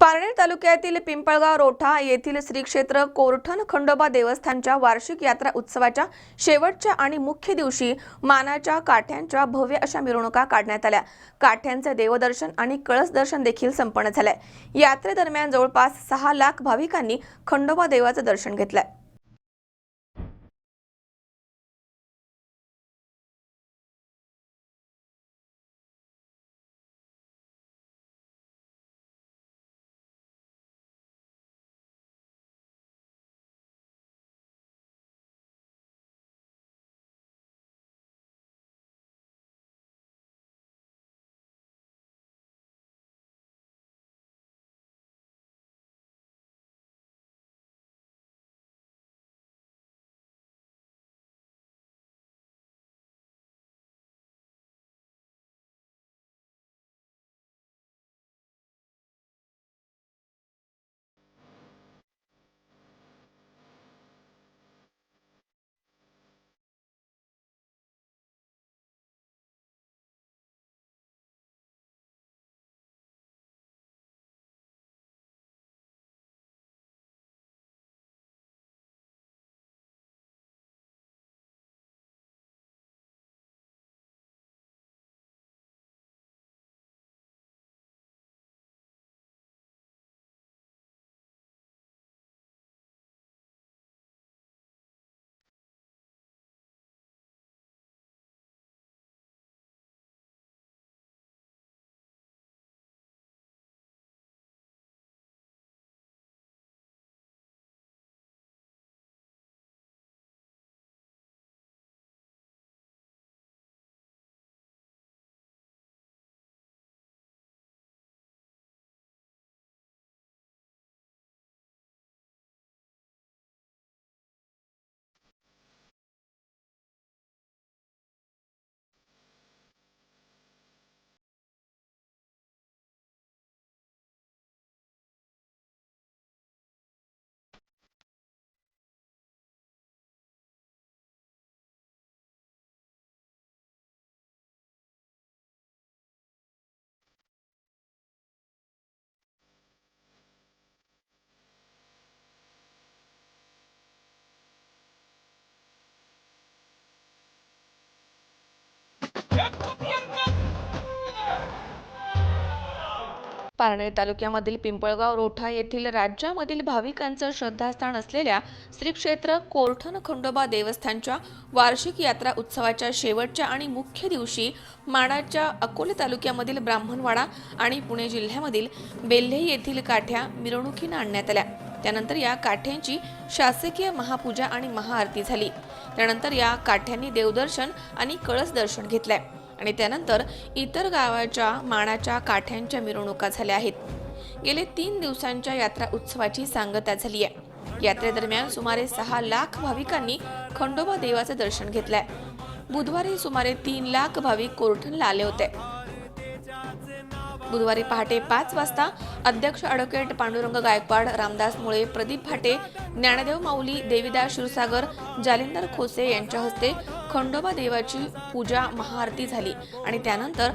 पारनेर तालुक्यातील पिंपळगाव रोठा येथील श्री क्षेत्र कोरठण खंडोबा देवस्थानच्या वार्षिक यात्रा उत्सवाच्या शेवटच्या आणि मुख्य दिवशी मानाच्या काठ्यांच्या भव्य अशा मिरवणुका काढण्यात आल्या. काठ्यांचे देवदर्शन आणि कळस दर्शन देखील संपन्न झालंय. यात्रेदरम्यान जवळपास सहा लाख भाविकांनी खंडोबा देवाचं दर्शन घेतलंय. पारनेर तालुक्यामधील पिंपळगाव रोठा येथील राज्यामधील भाविकांचं श्रद्धास्थान असलेल्या श्री क्षेत्र कोरठण खंडोबा देवस्थानच्या वार्षिक यात्रा उत्सवाच्या शेवटच्या आणि मुख्य दिवशी माडाच्या अकोले तालुक्यामधील ब्राह्मणवाडा आणि पुणे जिल्ह्यामधील बेल्हे येथील काठ्या मिरवणुकीनं आणण्यात आल्या. त्यानंतर या काठ्यांची शासकीय महापूजा आणि महाआरती झाली. त्यानंतर या काठ्यांनी देवदर्शन आणि कळस दर्शन घेतलंय. आणि त्यानंतर इतर गावाच्या मानाच्या काठ्यांच्या मिरवणुका झाल्या आहेत. गेले तीन दिवसांच्या यात्रा उत्सवाची सांगता झाली आहे. यात्रेदरम्यान सुमारे सहा लाख भाविकांनी खंडोबा देवाचं दर्शन घेतलंय. बुधवारी सुमारे तीन लाख भाविक कोरठणला आले होते. बुधवारी पहाटे पाच वाजता अध्यक्ष ॲडव्होकेट पांडुरंग गायकवाड रामदास मुळे प्रदीप भाटे ज्ञानदेव माऊली देवीदास क्षीरसागर जालिंदर खोसे यांच्या हस्ते खंडोबा देवाची पूजा महाआरती झाली आणि त्यानंतर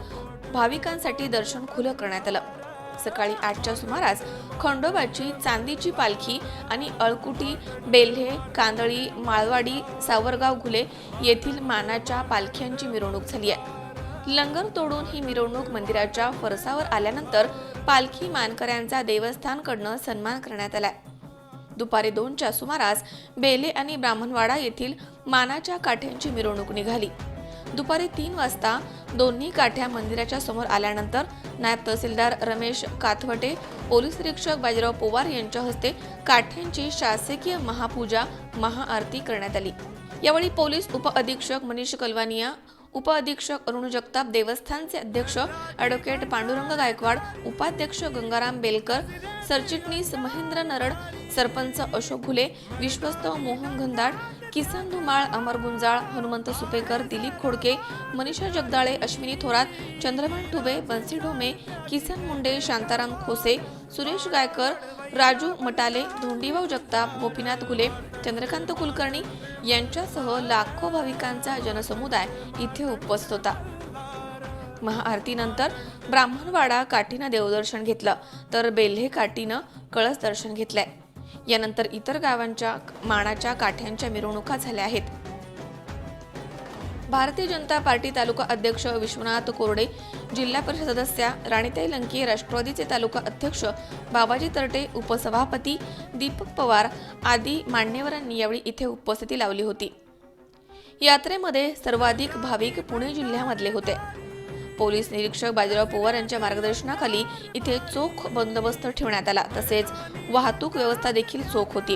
भाविकांसाठी दर्शन खुलं करण्यात आलं. सकाळी आठच्या सुमारास खंडोबाची चांदीची पालखी आणि अळकुटी बेल्हे कांदळी माळवाडी सावरगाव घुले येथील मानाच्या पालख्यांची मिरवणूक झाली आहे. लंगर तोडून ही मिरवणूक मंदिराच्या फरसावर आल्यानंतर पालखी मानकऱ्यांचा देवस्थानकडनं सन्मान करण्यात आला दुपारी दोनच्या सुमारास बेले आणि ब्राह्मणवाडा येथील मानाच्या काठ्यांची मिरवणूक निघाली. दुपारी तीन वाजता दोन्ही काठ्या मंदिराच्या समोर आल्यानंतर नायब तहसीलदार रमेश काथवटे पोलीस निरीक्षक बाजीराव पोवार यांच्या हस्ते काठ्यांची शासकीय महापूजा महाआरती करण्यात आली. यावेळी पोलीस उपअधीक्षक मनीष कलवानिया उपअधीक्षक अरुण जगताप देवस्थानचे अध्यक्ष ॲडव्होकेट पांडुरंग गायकवाड उपाध्यक्ष गंगाराम बेलकर सरचिटणीस महेंद्र नरड सरपंच अशोक घुले विश्वस्त मोहन घनदाट किसन धुमाळ अमर गुंजाळ हनुमंत सुपेकर दिलीप खोडके मनीषा जगदाळे अश्विनी थोरात चंद्रभान ठुबे बन्सी ढोमे किसन मुंडे शांताराम खोसे सुरेश गायकर राजू मटाले धोंडीभाऊ जगताप गोपीनाथ घुले चंद्रकांत कुलकर्णी यांच्यासह लाखो भाविकांचा जनसमुदाय इथे उपस्थित होता. महाआरतीनंतर ब्राह्मणवाडा काठीनं देवदर्शन घेतलं तर बेल्हे काठीनं कळस दर्शन घेतलंय. यानंतर इतर गावांच्या मानाच्या काठ्यांच्या मिरवणुका झाल्या आहेत. भारतीय जनता पार्टी तालुका अध्यक्ष विश्वनाथ कोरडे जिल्हा परिषद सदस्या राणीताई लंके राष्ट्रवादीचे तालुका अध्यक्ष बाबाजी तरटे उपसभापती दीपक पवार आदी मान्यवरांनी यावेळी इथे उपस्थिती लावली होती. यात्रेमध्ये सर्वाधिक भाविक पुणे जिल्ह्यामधले होते. पोलीस निरीक्षक बाजीराव पवार यांच्या मार्गदर्शनाखाली इथे चोख बंदोबस्त ठेवण्यात आला. तसेच वाहतूक व्यवस्था देखील चोख होती.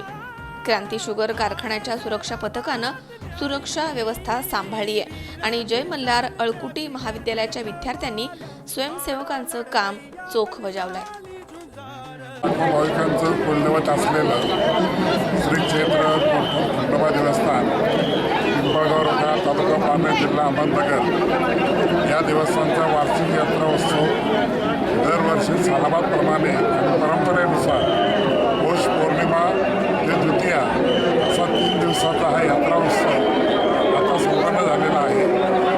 क्रांती शुगर कारखान्याच्या सुरक्षा पथकानं सुरक्षा व्यवस्था सांभाळली आहे. आणि जय मल्हार अळकुटी महाविद्यालयाच्या विद्यार्थ्यांनी स्वयंसेवकांचं काम चोख बजावलंय. भाविकांचं कुलदैवत असलेलं श्री क्षेत्र खंडोबा देवस्थान पिंपळगाव रोडा तालुका पारनेर जिल्हा अहमदनगर. या देवस्थानचा वार्षिक यात्रा उत्सव दरवर्षी सालाबादप्रमाणे आणि परंपरेनुसार पौष पौर्णिमा ते द्वितीया असा तीन दिवसाचा हा यात्रा उत्सव आता संपन्न झालेला आहे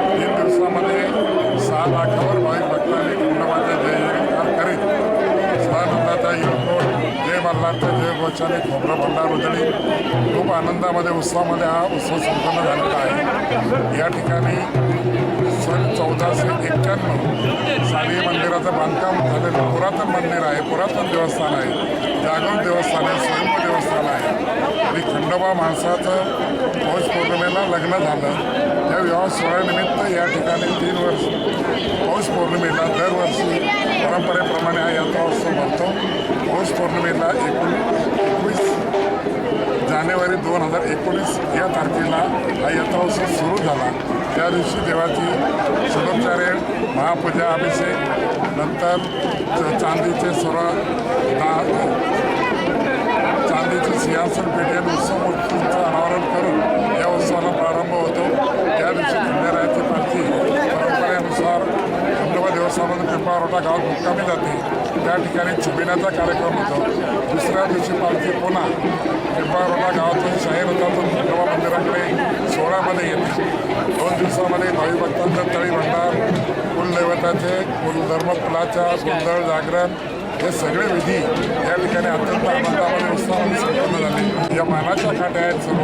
तीन दिवसामध्ये सहा लाखावर भाविक भक्तांनी खंडोबाचे जय जयकार करीत स्वानंदाचा युगोट जय मल्हारच्या जय खोबरं भंडार उजळी खूप आनंदामध्ये उत्सवामध्ये हा उत्सव संपन्न झालेला आहे. या ठिकाणी सन चौदाशे एक्क्याण्णव साली मंदिराचं बांधकाम झालेलं पुरातन मंदिर आहे. पुरातन देवस्थान आहे. जागृत देवस्थान आहे स्वयंभ देवस्थान आहे. आणि खंडोबा माणसाचं पौष पौर्णिमेला लग्न झालं. त्या विवाह सोहळ्यानिमित्त या ठिकाणी तीन वर्ष पौष पौर्णिमेला दरवर्षी परंपरेप्रमाणे हा यात्रा उत्सव भरतो. पौष पौर्णिमेला एकूण एकवीस जानेवारी दोन हजार एकोणीस या तारखेला हा यात्रा उत्सव सुरू झाला. त्या दिवशी देवाची षोडोपचार्य महापूजा अभिषेक नंतर चांदीचे सर्व चांदीचे सिंहासन पेटी उत्सव मूर्तींचं अनावरण करून या उत्सवाला प्रारंभ होतो. त्या दिवशी खंडेरायाची पालखी परंपरेनुसार खंडोबा देवस्थानामधून पिंपळारोटा गावात मुक्कामी जाते. त्या ठिकाणी छबिण्याचा कार्यक्रम होतो. दुसऱ्या दिवशी पालखी पुन्हा पिंपळारोटा गावातून शाहीर होतातून खंडोबा मंदिराकडे सोहळ्यामध्ये येते. दोन दिवसामध्ये भावी भक्तांचं तळी भंडार कुलदैवताचे कुलधर्मकुलाच्या गोंधळ जागरण हे सगळे विधी या ठिकाणी अत्यंत आनंदामध्ये उत्साहामध्ये संपन्न झाले या मानाच्या काट्या आहेत सर्व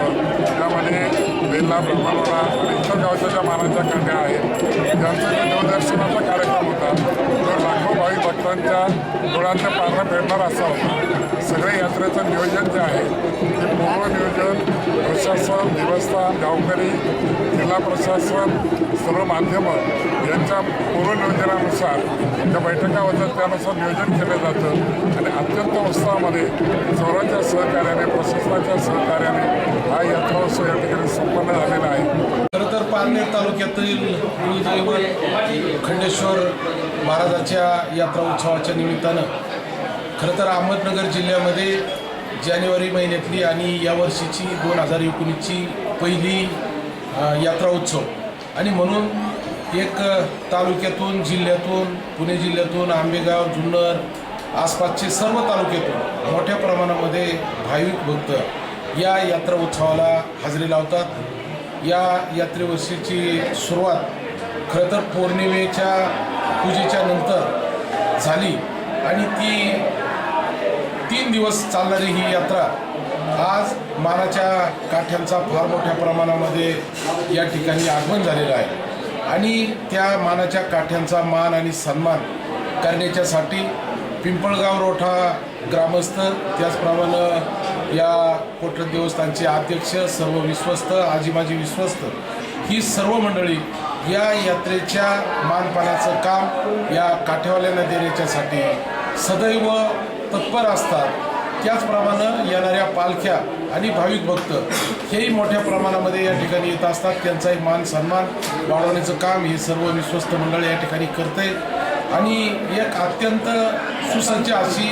त्यामध्ये बेल्ला ब्रह्मवाडा आणि इतर गावच्या ज्या मानाच्या काट्या आहेत त्यांचा जो देवदर्शनाचा कार्यक्रम होता तर लाखो भाविक भक्तांच्या डोळ्यांचं पारणं फेडणार असा होता सगळे यात्रेचं नियोजन जे आहे ते पूर्व नियोजन प्रशासन देवस्थान गावकरी जिल्हा प्रशासन सर्व माध्यमं यांच्या पूर्वनियोजनानुसार ज्या बैठका होतात त्यानुसार नियोजन केलं जातं आणि अत्यंत उत्साहामध्ये चौराच्या सहकार्याने प्रशासनाच्या सहकार्याने हा यात्रोत्सव या ठिकाणी संपन्न झालेला आहे. खरं तर पारनेर तालुक्यातील कुलदैवत खंडेश्वर महाराजाच्या यात्रा उत्सवाच्या निमित्तानं खरं तर अहमदनगर जिल्ह्यामध्ये जानेवारी महिन्यातली आणि या वर्षीची दोन हजार एकोणीसची पहिली यात्रा उत्सव. आणि म्हणून एक तालुक्यातून जिल्ह्यातून पुणे जिल्ह्यातून आंबेगाव जुन्नर आसपासचे सर्व तालुक्यातून मोठ्या प्रमाणामध्ये भाविक भक्त या यात्रा उत्सवाला हजेरी लावतात. या यात्रेवर्षीची सुरुवात खरं तर पौर्णिमेच्या पूजेच्या नंतर झाली आणि ती तीन दिवस चालणारी ही यात्रा आज मानाच्या काठ्यांचा फार मोठ्या प्रमाणामध्ये या ठिकाणी आगमन झालेलं आहे. आणि त्या मानाच्या काठ्यांचा मान आणि सन्मान करण्याच्यासाठी पिंपळगाव रोठा ग्रामस्थ त्याचप्रमाणे या कोटर देवस्थानचे अध्यक्ष सर्व विश्वस्त आजीबाजी विश्वस्त ही सर्व मंडळी या यात्रेच्या मानपानाचं काम या काठेवाल्यांना देण्याच्यासाठी सदैव तत्पर असतात. त्याचप्रमाणे येणाऱ्या पालख्या आणि भाविक भक्त हेही मोठ्या प्रमाणामध्ये या ठिकाणी येत असतात. त्यांचाही मान सन्मान वाढवण्याचं काम हे सर्व विश्वस्त मंडळ या ठिकाणी करते आणि एक अत्यंत सुसज्ज अशी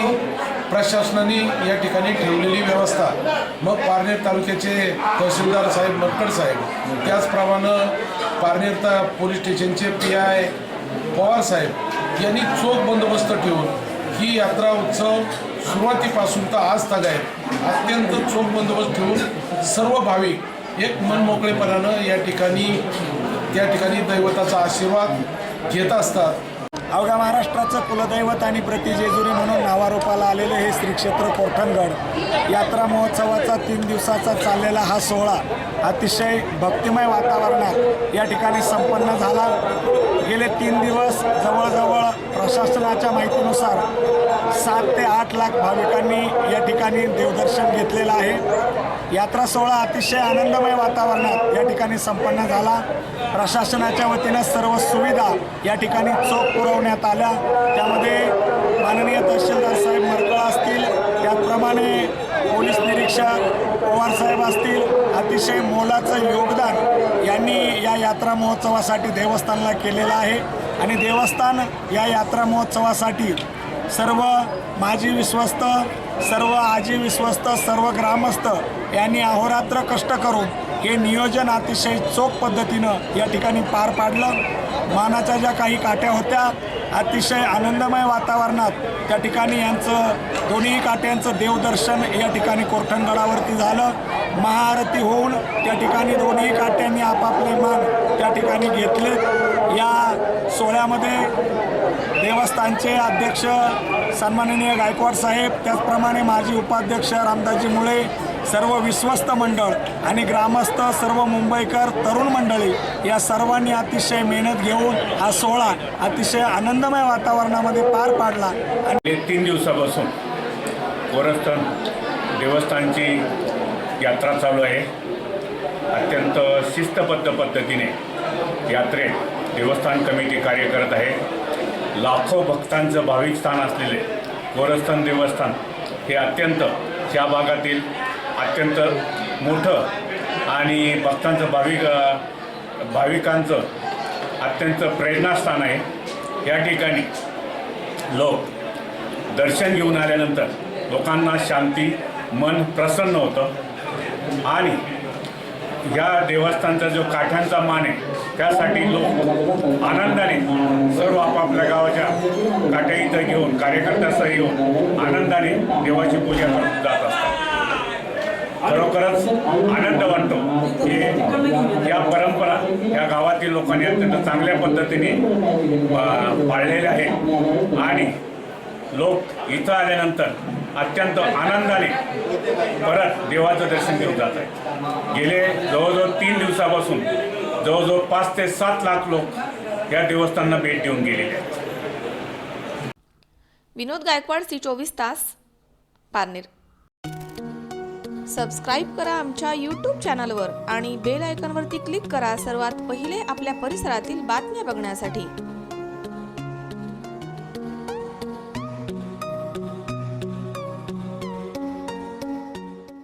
प्रशासनाने या ठिकाणी ठेवलेली व्यवस्था. मग पारनेर तालुक्याचे तहसीलदार साहेब मटकड साहेब त्याचप्रमाणे पारनेर ता पोलीस स्टेशनचे पी आय पवार साहेब यांनी चोख बंदोबस्त ठेवून ही यात्रा उत्सव सुरुवातीपासून तर आज तक आहे. अत्यंत चोख बंदोबस्त ठेवून सर्व भाविक एक मनमोकळेपणानं या ठिकाणी त्या ठिकाणी दैवताचा आशीर्वाद घेत असतात. अवघ्या महाराष्ट्राचं कुलदैवत आणि प्रतिजेजुरी म्हणून नावारूपाला आलेलं हे श्रीक्षेत्र कोरठणगड यात्रा महोत्सवाचा तीन दिवसाचा चाललेला हा सोहळा अतिशय भक्तिमय वातावरणात या ठिकाणी संपन्न झाला. गेले तीन दिवस जवळजवळ प्रशासनाच्या माहितीनुसार सात ते आठ लाख भाविकांनी या ठिकाणी देवदर्शन घेतलेलं आहे. यात्रा सोहळा अतिशय आनंदमय वातावरणात या ठिकाणी संपन्न झाला. प्रशासनाच्या वतीनं सर्व सुविधा या ठिकाणी चोख पुरवण्यात आल्या. त्यामध्ये माननीय तहसीलदार साहेब मरकळ असतील त्याचप्रमाणे पोलीस निरीक्षक पवार साहेब असतील अतिशय मोलाचं योगदान यांनी या यात्रा महोत्सवासाठी देवस्थानला केलेलं आहे. आणि देवस्थान या यात्रा महोत्सवासाठी सर्व माजी विश्वस्त सर्व आजी विश्वस्त सर्व ग्रामस्थ यांनी अहोरात्र कष्ट करून हे नियोजन अतिशय चोख पद्धतीनं या ठिकाणी पार पाडलं. मानाच्या ज्या काही काट्या होत्या अतिशय आनंदमय वातावरणात त्या ठिकाणी यांचं दोन्ही काट्यांचं देवदर्शन या ठिकाणी कोरठणगडावरती झालं. महाआरती होऊन त्या ठिकाणी दोन्ही काट्यांनी आपापले मान त्या ठिकाणी घेतले. या सोहळ्यामध्ये देवस्थानचे अध्यक्ष सन्माननीय गायकवाड साहेब त्याचप्रमाणे माजी उपाध्यक्ष रामदासजी मुळे सर्व विश्वस्त मंडळ आणि ग्रामस्थ सर्व मुंबईकर तरुण मंडळी या सर्वांनी अतिशय मेहनत घेऊन हा सोहळा अतिशय आनंदमय वातावरणामध्ये पार पाडला. आणि तीन दिवसापासून गोरस्थान देवस्थानची यात्रा चालू आहे. अत्यंत शिस्तबद्ध पद्धतीने यात्रेत देवस्थान कमिटी कार्य करत आहे. लाखो भक्तांचं भाविक स्थान असलेले गोरस्थान देवस्थान हे अत्यंत त्या भागातील अत्यंत मोठं आणि भक्तांचं भाविक भाविकांचं अत्यंत प्रेरणास्थान आहे. या ठिकाणी लोक दर्शन घेऊन आल्यानंतर लोकांना शांती मन प्रसन्न होतं. आणि या देवस्थानचा जो काठ्यांचा मान आहे त्यासाठी लोक आनंदाने सर्व आपापल्या गावाच्या काठ्या इथं घेऊन कार्यकर्त्यासह येऊन आनंदाने देवाची पूजा करत जात असतात. खरोखरच आनंद वाटतो की या परंपरा या गावातील लोकांनी अत्यंत चांगल्या पद्धतीने पाळलेल्या आहेत. आणि लोक इथं आल्यानंतर अत्यंत आनंदाने परत देवाचं दर्शन घेऊन जात आहेत गेले जवळजवळ तीन दिवसापासून जवळजवळ पाच ते सात लाख लोक या देवस्थानांना भेट देऊन गेलेले आहेत. विनोद गायकवाड सी चोवीस तास पारनेर. सबस्क्राईब करा आमच्या यूट्यूब चॅनलवर आणि बेल आयकॉनवरती क्लिक करा सर्वात पहिले आपल्या परिसरातील बातम्या बघण्यासाठी.